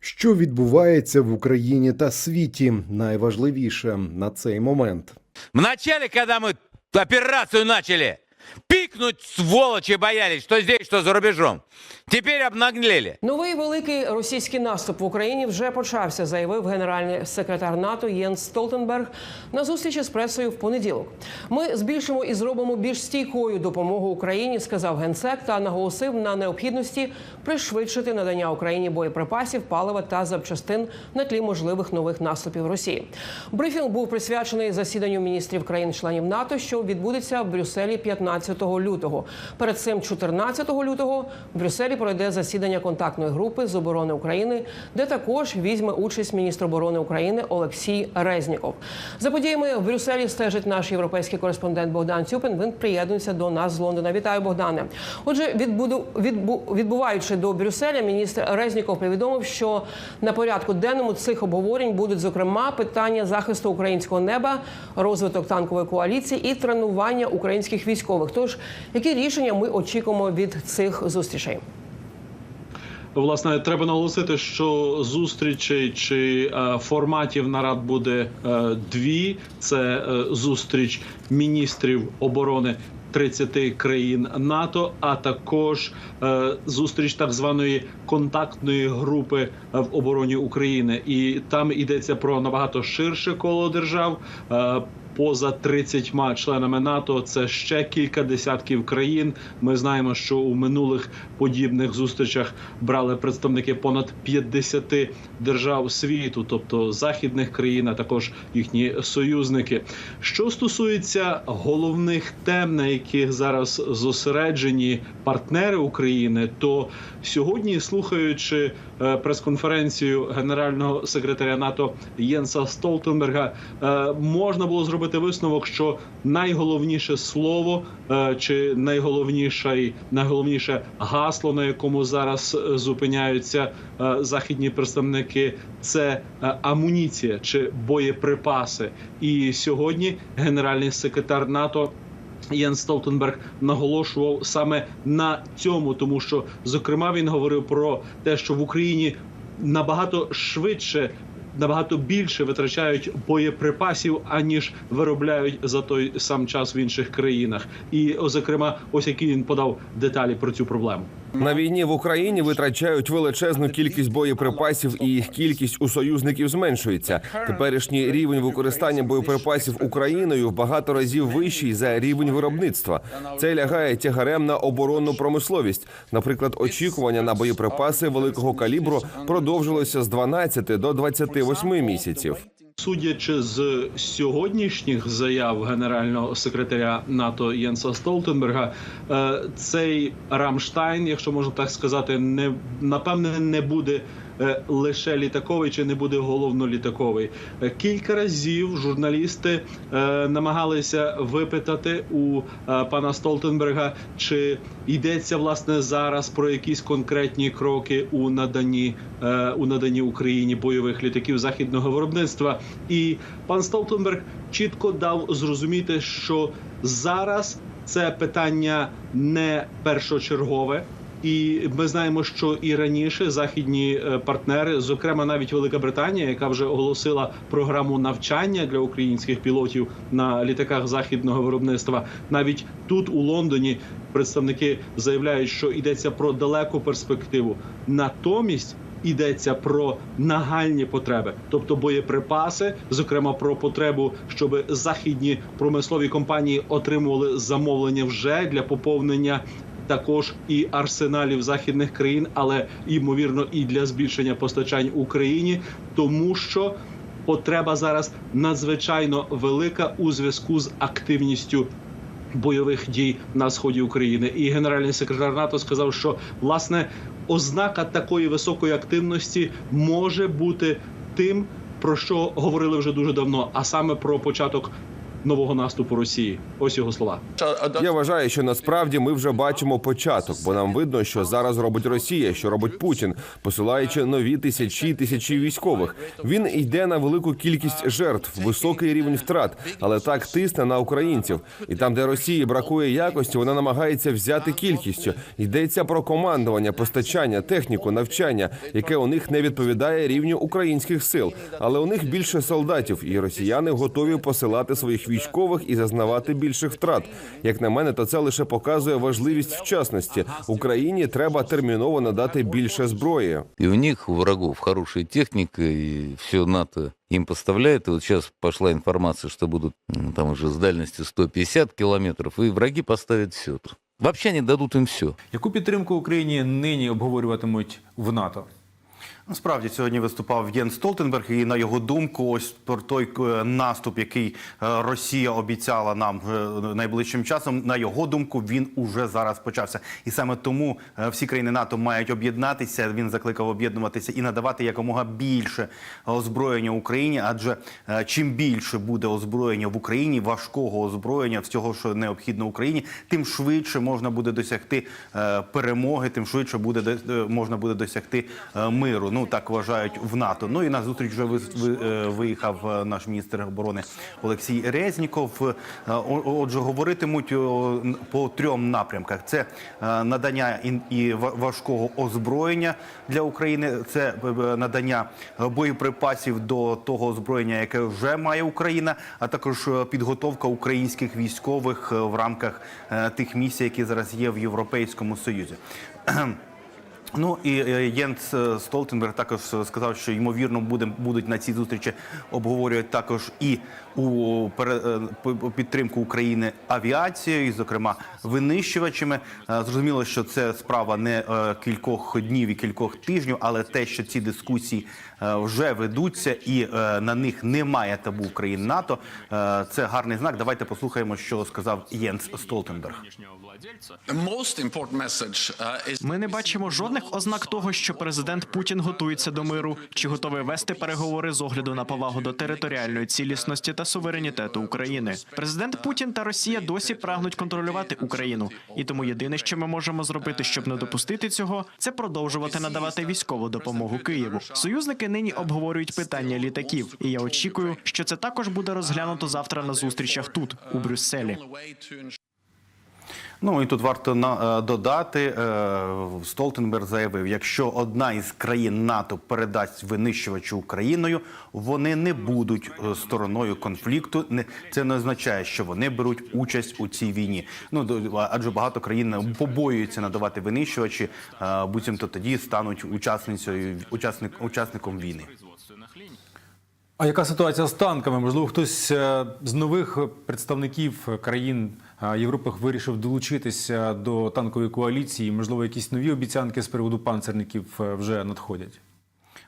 Що відбувається в Україні та світі? Найважливіше на цей момент. В началі, когда ми операцію начали, пикнуть сволочи боялись, что здесь, что за рубежом. Теперь обнаглели. Новий великий російський наступ в Україні вже почався, заявив генеральний секретар НАТО Єнс Столтенберг на зустрічі з пресою в понеділок. Ми збільшимо і зробимо більш стійкою допомогу Україні, сказав генсек та наголосив на необхідності пришвидшити надання Україні боєприпасів, палива та запчастин на тлі можливих нових наступів Росії. Брифінг був присвячений засіданню міністрів країн-членів НАТО, що відбудеться в Брюсселі 15 лютого. Перед цим 14 лютого в Брюсселі пройде засідання контактної групи з оборони України, де також візьме участь міністр оборони України Олексій Резніков. За подіями в Брюсселі стежить наш європейський кореспондент Богдан Цюпин. Він приєднується до нас з Лондона. Вітаю, Богдане. Отже, відбуду відбу, відбуваючи до Брюсселя, міністр Резніков повідомив, що на порядку денному цих обговорень будуть зокрема питання захисту українського неба, розвиток танкової коаліції і тренування українських військових. Тож які рішення ми очікуємо від цих зустрічей? Власне, треба наголосити, що зустрічей чи е, форматів нарад буде е, дві: це е, зустріч міністрів оборони. 30 країн НАТО, а також е, зустріч так званої контактної групи в обороні України, і там йдеться про набагато ширше коло держав. Е, Поза 30 членами НАТО це ще кілька десятків країн. Ми знаємо, що у минулих подібних зустрічах брали представники понад 50 держав світу, тобто західних країн, а також їхні союзники. Що стосується головних тем, на яких зараз зосереджені партнери України, то сьогодні, слухаючи е, прес-конференцію генерального секретаря НАТО Єнса Столтенберга, е, можна було зробити висновок, що найголовніше слово е, чи найголовніше найголовніше гасло, на якому зараз е, зупиняються е, західні представники, це амуніція чи боєприпаси. І сьогодні генеральний секретар НАТО. Єн Столтенберг наголошував саме на цьому, тому що зокрема він говорив про те, що в Україні набагато швидше. Набагато більше витрачають боєприпасів аніж виробляють за той сам час в інших країнах, і зокрема, ось які він подав деталі про цю проблему. На війні в Україні витрачають величезну кількість боєприпасів, і їх кількість у союзників зменшується. Теперішній рівень використання боєприпасів Україною в багато разів вищий за рівень виробництва. Це лягає тягарем на оборонну промисловість. Наприклад, очікування на боєприпаси великого калібру продовжилося з 12 до 28 місяців. Судячи з сьогоднішніх заяв генерального секретаря НАТО Єнса Столтенберга, е, цей Рамштайн, якщо можна так сказати, не напевне не буде. Е, Лише літаковий чи не буде головнолітаковий. Е, Кілька разів журналісти е, намагалися випитати у пана Столтенберга, чи йдеться власне зараз про якісь конкретні кроки у наданні у наданні Україні бойових літаків західного виробництва. І пан Столтенберг чітко дав зрозуміти, що зараз це питання не першочергове. І ми знаємо, що і раніше західні е, партнери, зокрема навіть Велика Британія, яка вже оголосила програму навчання для українських пілотів на літаках західного виробництва, навіть тут у Лондоні представники заявляють, що йдеться про далеку перспективу. Натомість йдеться про нагальні потреби, тобто боєприпаси, зокрема про потребу, щоб західні промислові компанії отримували замовлення вже для поповнення також і арсеналів західних країн, але ймовірно і для збільшення постачань Україні, тому що потреба зараз надзвичайно велика у зв'язку з активністю. Бойових дій на сході України, і генеральний секретар НАТО сказав, що власне ознака такої високої активності може бути тим, про що говорили вже дуже давно, а саме про початок нового наступу Росії. Ось його слова. Я вважаю, що насправді ми вже бачимо початок, бо нам видно, що зараз робить Росія, що робить Путін, посилаючи нові тисячі тисячі військових. Він йде на велику кількість жертв, високий рівень втрат, але так тисне на українців. І там, де Росії бракує якості, вона намагається взяти кількістю. Йдеться про командування, постачання, техніку, навчання, яке у них не відповідає рівню українських сил. Але у них більше солдатів, і росіяни готові посилати своїх військових і зазнавати більших втрат. Як на мене, то це лише показує важливість вчасності. Україні треба терміново надати більше зброї. И у них, у врагов, хорошая техника, и все НАТО им поставляет. И вот сейчас пошла информация, что будут там уже с дальности 150 километров, и враги поставят все. Вообще они дадут им все. Яку підтримку Україні нині обговорюватимуть в НАТО? Насправді сьогодні виступав Єн Столтенберг, і на його думку, ось про той е, наступ, який е, Росія обіцяла нам е, найближчим часом. На його думку, він уже зараз почався, і саме тому всі країни НАТО мають об'єднатися. Він закликав об'єднуватися і надавати якомога більше озброєння Україні. Адже чим більше буде озброєння в Україні, важкого озброєння, всього, що необхідно Україні, тим швидше можна буде досягти перемоги, тим швидше буде можна буде досягти миру. Ну так вважають в НАТО. Ну і на зустріч вже е, виїхав е, наш міністр оборони Олексій Резніков. Е, Отже, говоритимуть по трьом напрямках: це надання і ва- важкого озброєння для України, це надання боєприпасів до того озброєння, яке вже має Україна, а також підготовка українських військових в рамках тих місій, які зараз є в Європейському Союзі. Ну і е, Єнс е, Столтенберг також е, сказав, що ймовірно буде будуть на цій зустрічі обговорювати також і у підтримку України авіацією, і, зокрема винищувачами. Зрозуміло, що це справа не кількох днів і кількох тижнів, але те, що ці дискусії вже ведуться, і на них немає табу країн НАТО, це гарний знак. Давайте послухаємо, що сказав Єнс Столтенберг. Ми не бачимо жодних ознак того, що президент Путін готується до миру чи готовий вести переговори з огляду на повагу до територіальної цілісності та суверенітету України. Президент Путін та Росія досі прагнуть контролювати Україну, і тому єдине, що ми можемо зробити, щоб не допустити цього, це продовжувати надавати військову допомогу Києву. Союзники нині обговорюють питання літаків, і я очікую, що це також буде розглянуто завтра на зустрічах тут, у Брюсселі. Ну і тут варто на е, додати, е, Столтенберг заявив, якщо одна із країн НАТО передасть винищувачі Україною, вони не будуть е, стороною конфлікту. Не це не означає, що вони беруть участь у цій війні. Ну адже багато країн побоюються надавати винищувачі, буцімто тоді стануть учасницею учасник учасником війни. А яка ситуація з танками? Можливо, хтось е, з нових представників країн е, Європи вирішив долучитися до танкової коаліції? Можливо, якісь нові обіцянки з приводу панцерників е, вже надходять?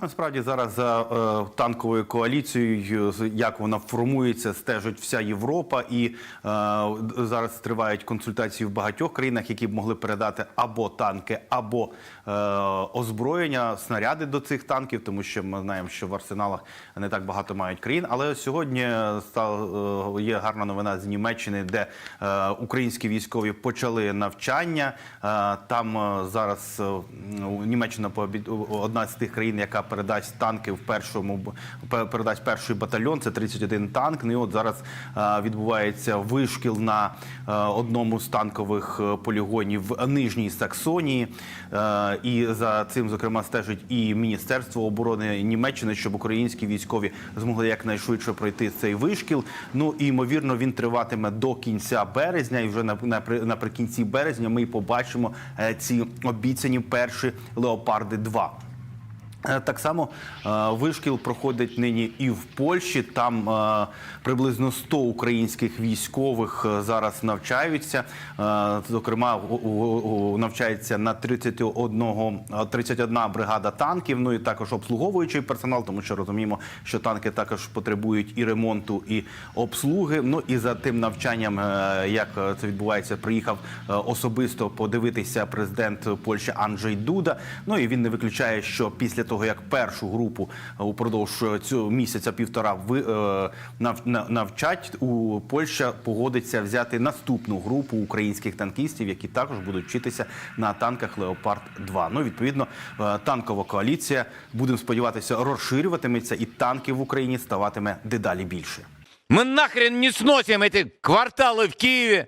Насправді зараз за е, танковою коаліцією, як вона формується, стежить вся Європа, і е, зараз тривають консультації в багатьох країнах, які б могли передати або танки, або е, озброєння, снаряди до цих танків, тому що ми знаємо, що в арсеналах не так багато мають країн. Але сьогодні став, е, є гарна новина з Німеччини, де е, українські військові почали навчання. Е, там е, зараз е, Німеччина одна з тих країн, яка передасть танки в першому передасть перший батальйон. Це 31 танк. Ну і от зараз е, відбувається вишкіл на е, одному з танкових е, полігонів в Нижній Саксонії. І за цим зокрема стежить і Міністерство оборони Німеччини, щоб українські військові змогли якнайшвидше пройти цей вишкіл. Ну і ймовірно він триватиме до кінця березня, і вже напри- наприкінці березня ми побачимо ці обіцяні перші леопарди 2 Е, Так само е, вишкіл проходить нині і в Польщі. Там е, приблизно 100 українських військових е, зараз навчаються. Е, Зокрема, навчається на 31, е, 31 бригада танків. Ну і також обслуговуючий персонал, тому що розуміємо, що танки також потребують і ремонту, і обслуги. Ну і за тим навчанням, е, як е, це відбувається, приїхав е, особисто подивитися президент Польщі Анджей Дуда. Ну і він не виключає, що після того того, як першу групу е, упродовж е, цього місяця півтора ви е, нав- на- навчать, у Польща погодиться взяти наступну групу українських танкістів, які також будуть вчитися на танках Леопард 2 Ну відповідно, е, танкова коаліція будемо сподіватися розширюватиметься, і танків в Україні ставатиме дедалі більше. Мы нахрен не сносим эти кварталы в Киеве.